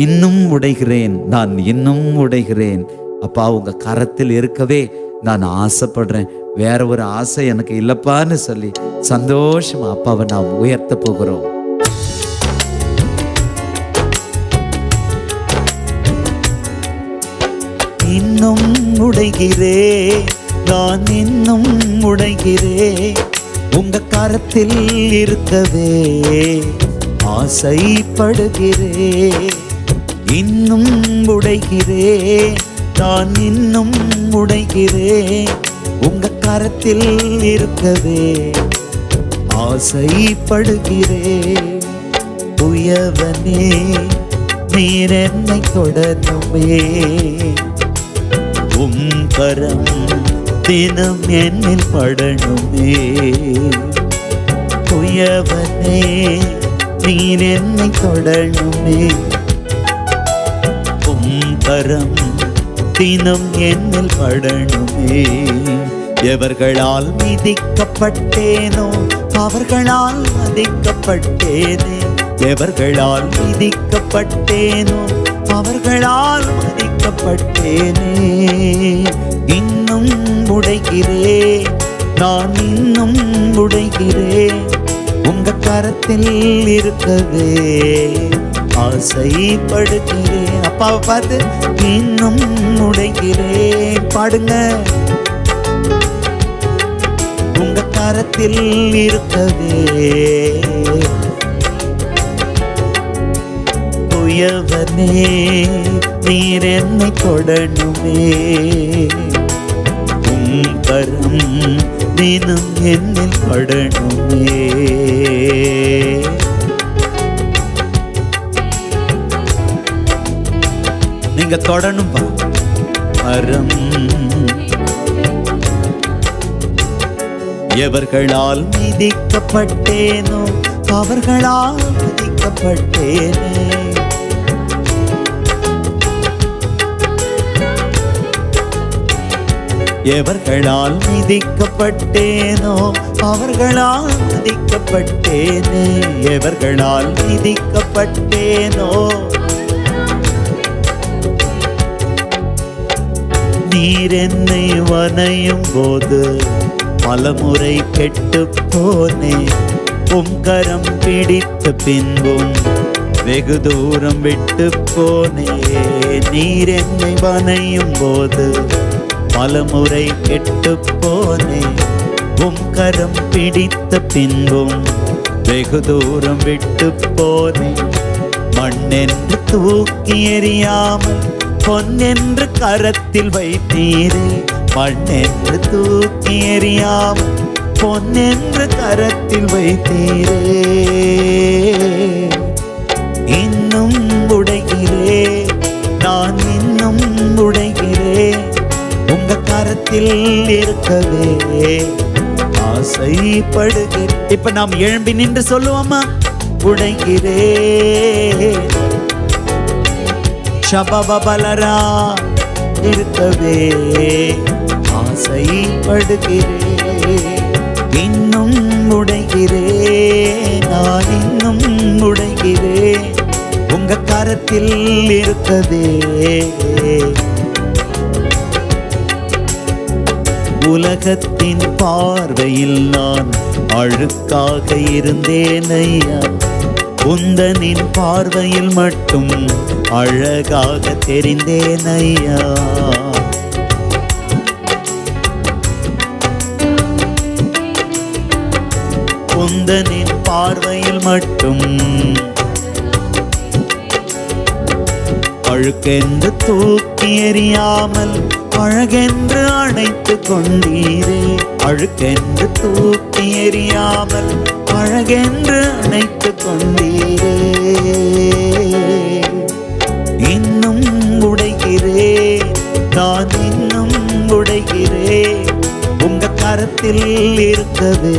இன்னும் உடைகிறேன் நான் இன்னும் உடைகிறேன். அப்பா உங்க கரத்தில் இருக்கவே நான் ஆசைப்படுறேன். வேற ஒரு ஆசை எனக்கு இல்லப்பான்னு சொல்லி சந்தோஷமா அப்பாவை நாம் உயர்த்த போகிறோம். இன்னும் உடைகிறே நான் இன்னும் உடைகிறே. உங்க கரத்தில் இருக்கவே ஆசைப்படுகிறே. இன்னும் உடைகிறேன் நான் இன்னும் உடைகிறேன் உங்க கரத்தில் இருக்கவே ஆசைப்படுகிறே. உயவனே நீர் என்னை தொடருமே உம் கரம் தினம் என்னில் படணுமே. உயவனே நீர் என்னை தொடணுமே. உம் தினம் என்னில் படணுமே. எவர்களால் மிதிக்கப்பட்டேனோ அவர்களால் மதிக்கப்பட்டேனே. எவர்களால் மிதிக்கப்பட்டேனோ அவர்களால் மதிக்கப்பட்டேனே. இன்னும் உடைகிறேன் நான் இன்னும் உடைகிறேன் உங்க கரத்தில் இருக்கவே ஆசைப்படுகிறேன். அப்பாவை பார்த்து இன்னும் உடைகிறேன் பாடுங்க. உங்க கரத்தில் இருக்கவே உயவனே நீர் என்னை கொடணுமே உம் கரம் தினம் என்னில் படணுமே. நீங்க தொடணும் அறம். எவர்களால் மிதிக்கப்பட்டேனோ அவர்களால் மிதிக்கப்பட்டேனே. எவர்களால் மிதிக்கப்பட்டேனோ அவர்களால் மிதிக்கப்பட்டேனே. எவர்களால் மிதிக்கப்பட்டேனோ நீர் என்னை வனையும் போது பலமுறை கெட்டு போனே. உம் பிடித்த பின்பும் வெகு தூரம் விட்டு போனே. நீர் என்னை வனையும் போது பலமுறை கெட்டு போனே. உம் பிடித்த பின்பும் வெகு தூரம் விட்டு போனே. மண்ணென்று தூக்கி எறியாமல் பொன்னென்று கரத்தில் வைத்தீரே மண்ணென்று தூக்கி எறியாம் பொன்னென்று கரத்தில் வைத்தீரே. இன்னும் உடைகிறே நான் இன்னும் உடைகிறே உங்க கரத்தில் இருக்கவே ஆசைப்படுகிறேன். இப்ப நாம் எழும்பி நின்று சொல்லுவோமா உடைகிறே ஷபபலரா இருக்கவே. ஆசைப்படுகிறேன். இன்னும் உடைகிறேன். நான் இன்னும் உடைகிறேன். உங்க கரத்தில் இருக்கவே. உலகத்தின் பார்வையில் நான் அழுக்காக இருந்தேன் ஐயா. உந்தனின் பார்வையில் மட்டும் அழகாக தெரிந்தேன் ஐயா. உந்தனின் பார்வையில் மட்டும் அழுக்கென்று தூக்கி எறியாமல் அழகென்று அணைத்து கொண்டீரே. அழுக்கென்று தூக்கி எறியாமல் அழகென்று அணைத்து கொண்டீரே. இன்னும் உடைகிறே நான் இன்னும் உடைகிறே உங்க கரத்தில் இருக்கவே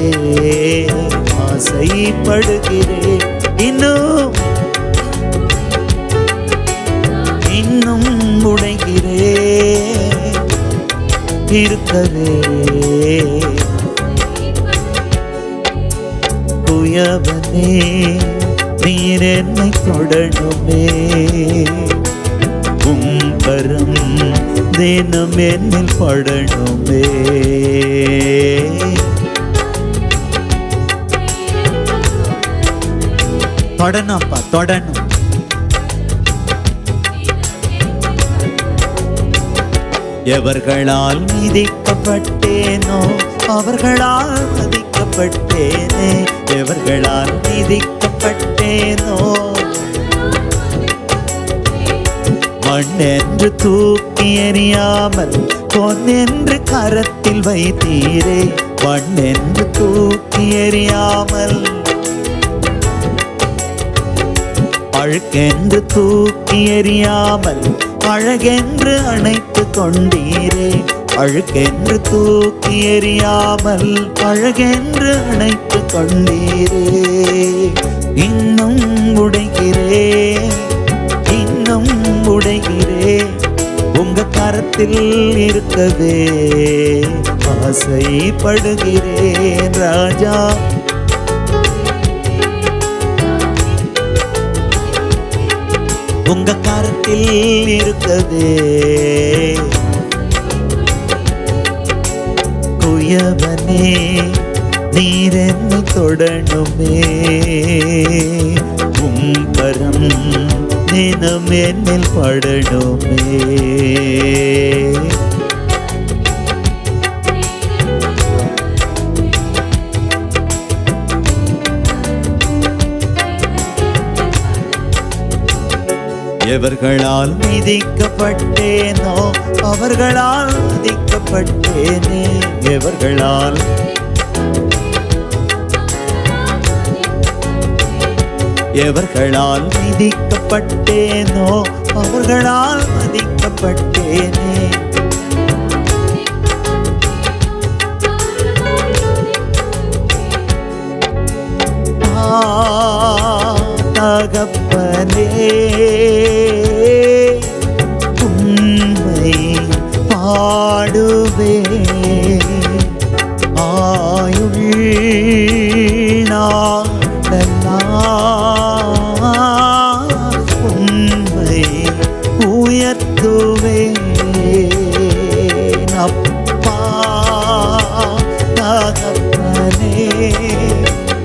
ஆசைப்படுகிறேன் இன்னும் இருக்கவே புயவனே நீர் என்னை தொடணுமே. உம்பரம் தினம் என்னில் படணுமே. தொடணும்ப்பா தொடணும். எவர்களால் மிதிக்கப்பட்டேனோ அவர்களால் மதிக்கப்பட்டேனே. எவர்களால் மிதிக்கப்பட்டேனோ. மண்ணென்று தூக்கி எறியாமல் பொன்னென்று கரத்தில் வைத்தீரே. மண்ணென்று தூக்கி எறியாமல் அழுக்கென்று தூக்கி எறியாமல் அழகென்று அணைத்து கொண்டீரே. அழுக்கென்று தூக்கி எறியாமல் அழகென்று அணைத்து கொண்டீரே. இன்னும் உடைகிறே இன்னும் உடைகிறே. உங்க கரத்தில் இருக்கவே ஆசைப்படுகிறேன் ராஜா. உங்க கருத்தில் இருக்கவே குயவனே நீர் என்னை தொடணுமே. உம்பரம் நினம் என்னில் படணுமே எவர்களால் மிதிக்கப்பட்டேனோ அவர்களால் மதிக்கப்பட்டேனே எவர்களால் எவர்களால் மிதிக்கப்பட்டேனோ அவர்களால் மதிக்கப்பட்டேனே ஆ, தகப்பனே உண்மை பாடுவே. ஆயுள் நாளெல்லாம் உண்மை உயர்த்துவே. அப்பா தகப்பனே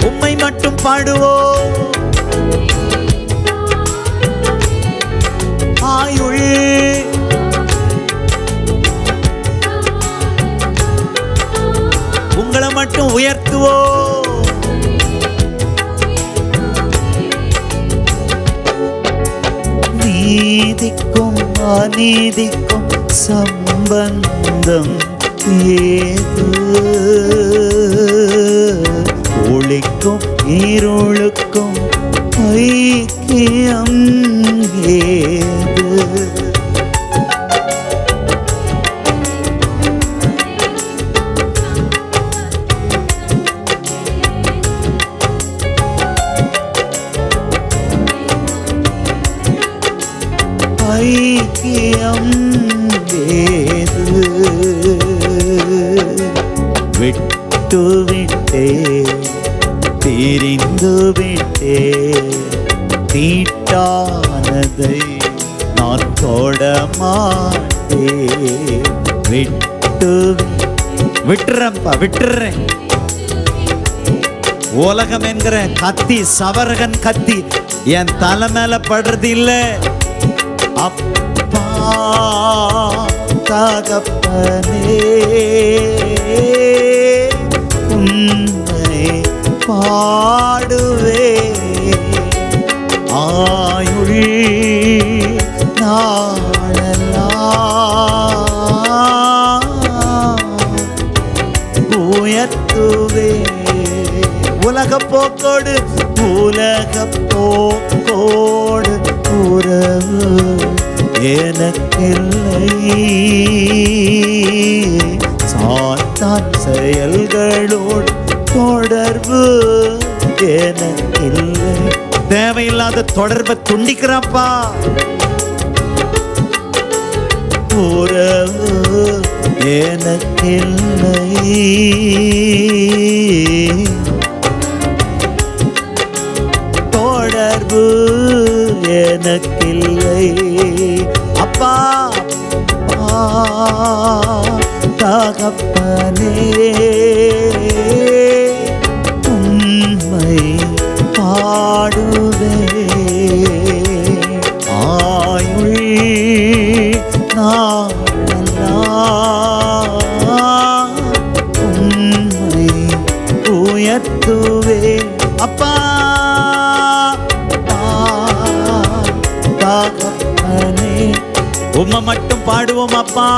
உம்மை மட்டும் பாடுவோம். உங்களை மட்டும் உயர்த்துவோம். நீதிக்கும் அநீதிக்கும் சம்பந்தம் ஏது? ஒளிக்கும் இருளுக்கும் ஐக்கியம் ஏ விட்டு விட்டே திரிந்து விட்டே. தீட்டானதை நான் தொட மாட்டே. விட்டு விட்டுறேன்ப்பா விட்டுறேன். உலகம் என்கிற கத்தி சவரகன் கத்தி என் தலை மேல படுறது இல்லை. அப்பா தகப்பனே. உன்னை பாடுவே. ஆயுள் உயர்த்துவே. உலக போக்கோடு உலக போக்கோடு உறவு எனக்கில்லை. சாத்தான் செயல்களோடு தொடர்பு எனக்கில்லை தேவையில்லாத தொடர்பை துண்டிக்கிறாப்பா. உறவு எனக்கில்லை தொடர்பு எனக்கில்லை தகப்பனே உம்மை பாடுவே ஆ மட்டும் அப்பா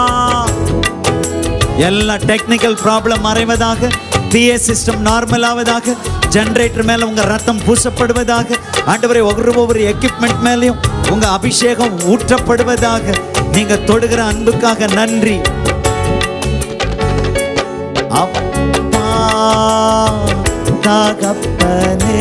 எல்லா டெக்னிக்கல் ப்ராப்ளம் மறைவதாக பிஏ சிஸ்டம் நார்மல் ஆவதாக ஜெனரேட்டர் மேல உங்க ரத்தம் பூசப்படுவதாக ஆண்டவரை ஒவ்வொரு ஒவ்வொரு எக்யூப்மெண்ட் மேலேயும் உங்க அபிஷேகம் ஊற்றப்படுவதாக நீங்க தொடுகிற அன்புக்காக நன்றி. அப்பா தகப்பனே.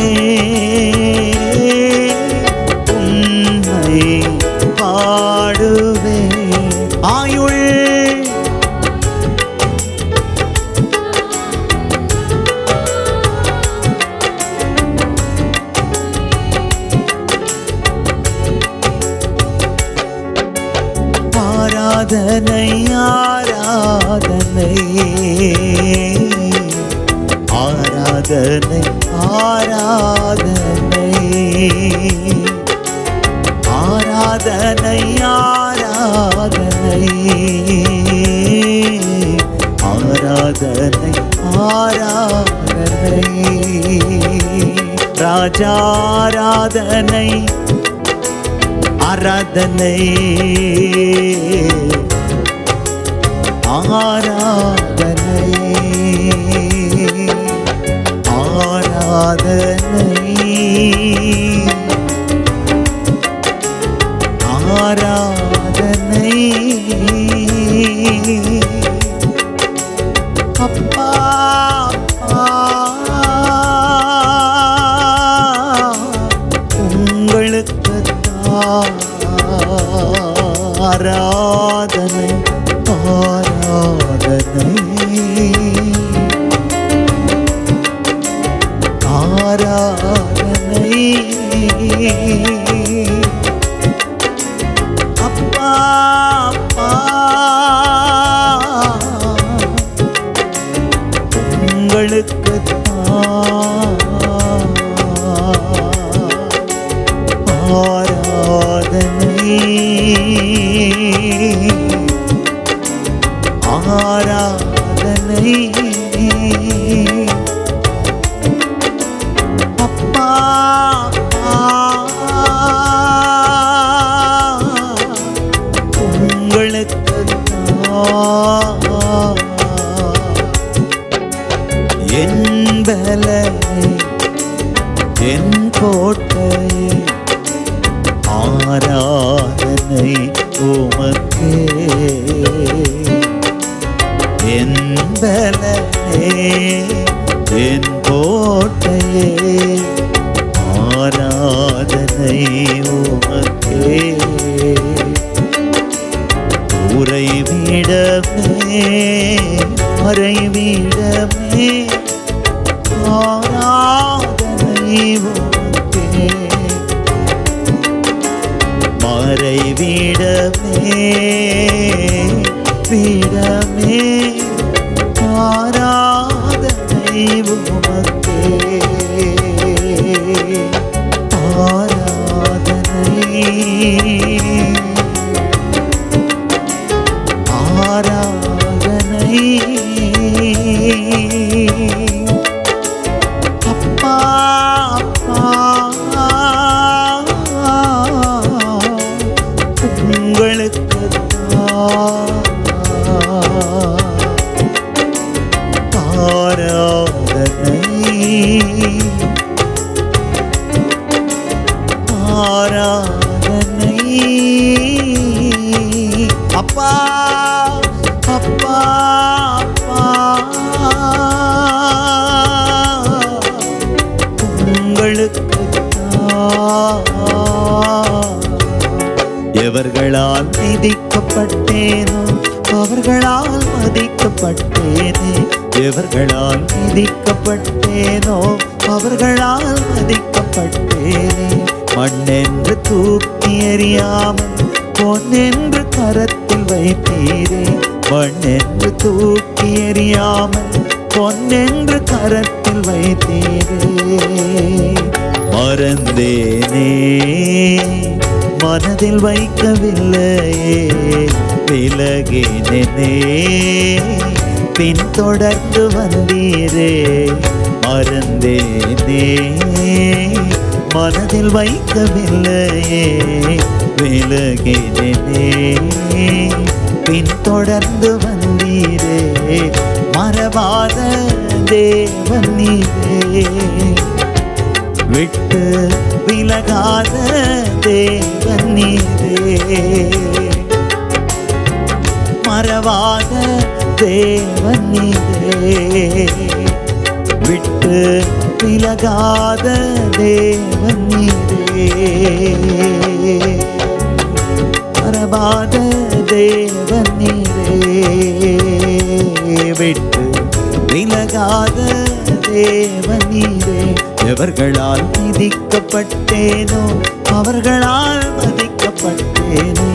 ஆராதனை ஆராதனை ஆராதனை ஆராதனை ஆராதனை ஆராதனை ஆராதனை. ஆராதனை ராஜாராதனை ஆராதனை. me. என் பலனை என் கோட்டை வீடமே மறை வீடமே ஆராதனை உனக்கே மறை வீடமே வீடமே ஆராதனை உனக்கே ஆராதனை મારા નહીં. உங்களுக்கு எவர்களால் மிதிக்கப்பட்டேனோ அவர்களால் மதிக்கப்பட்டேனே. எவர்களால் மிதிக்கப்பட்டேனோ அவர்களால் மதிக்கப்பட்டேனே. மண்ணென்று தூக்கி எறியாமல் பொன்னென்று கரத்தில் வைத்தீரே. மண்ணென்று தூக்கி எறியாமல் பொன்னென்று கரத்தில் வைத்தீரே. மறந்தேனே மனதில் வைக்கவில்லையே விலகினே பின்தொடர்ந்து வந்தீரே மறந்தேனே. மனதில் வைக்கவில்லையே விலகினே பின்தொடர்ந்து வந்தீரே மறவாத தேவன் நீரே. விட்டு விலகாத தேவன் நீரே. மறவாத தேவன் நீரே. விட்டு விலகாத தேவன் நீரே. மறவாத தேவன் நீரே. விட்டு விலகாத தேவன் நீரே. எவர்களால் மிதிக்கப்பட்டேனோ அவர்களால் மதிக்கப்பட்டேனே.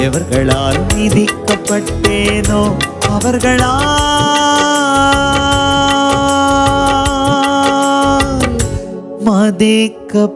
எவர்களால் மிதிக்கப்பட்டேனோ அவர்களால் மதிக்கப்பட்டேனே.